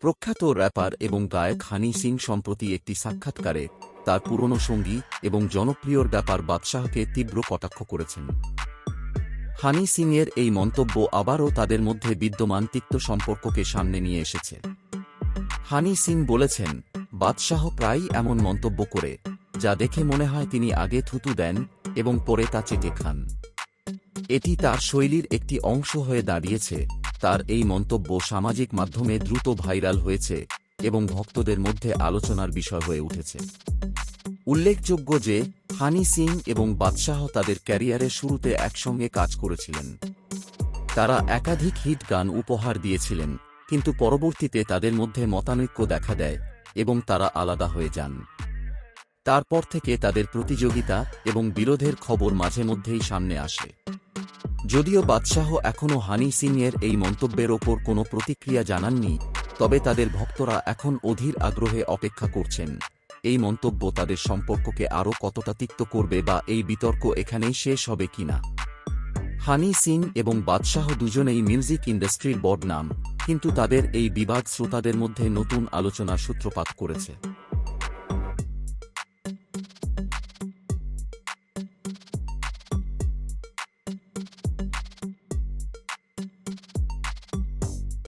প্রখ্যাত র্যাপার এবং গায়ক হানি সিং সম্প্রতি একটি সাক্ষাৎকারে তার পুরনো সঙ্গী এবং জনপ্রিয় ব্যাপার বাদশাহকে তীব্র কটাক্ষ করেছেন। হানি সিংয়ের এই মন্তব্য আবারও তাদের মধ্যে বিদ্যমান তিক্ত সম্পর্ককে সামনে নিয়ে এসেছে। হানি সিং বলেছেন, বাদশাহ প্রায়ই এমন মন্তব্য করে, যা দেখে মনে হয় তিনি আগে থুতু দেন এবং পরে তা চেটে খান। এটি তার শৈলীর একটি অংশ হয়ে দাঁড়িয়েছে তার এই মন্তব্য সামাজিক মাধ্যমে দ্রুত ভাইরাল হয়েছে এবং ভক্তদের মধ্যে আলোচনার বিষয় হয়ে উঠেছে। উল্লেখযোগ্য যে, হানি সিং এবং বাদশাহ তাদের ক্যারিয়ারের শুরুতে একসঙ্গে কাজ করেছিলেন। তারা একাধিক হিট গান উপহার দিয়েছিলেন, কিন্তু পরবর্তীতে তাদের মধ্যে মতানৈক্য দেখা দেয় এবং তারা আলাদা হয়ে যান। তারপর থেকে তাদের প্রতিযোগিতা এবং বিরোধের খবর মাঝে মধ্যেই সামনে আসে। যদিও বাদশাহ এখনও হানি সিংয়ের এই মন্তব্যের ওপর কোনো প্রতিক্রিয়া জানাননি, তবে তাদের ভক্তরা এখন অধীর আগ্রহে অপেক্ষা করছেন। এই মন্তব্য তাদের সম্পর্ককে আরও কতটা তিক্ত করবে বা এই বিতর্ক এখানেই শেষ হবে কিনা হানি সিং এবং বাদশাহ দুজনেই মিউজিক ইন্ডাস্ট্রির বড় নাম কিন্তু তাদের এই বিবাদ শ্রোতাদের মধ্যে নতুন আলোচনার সূত্রপাত করেছে।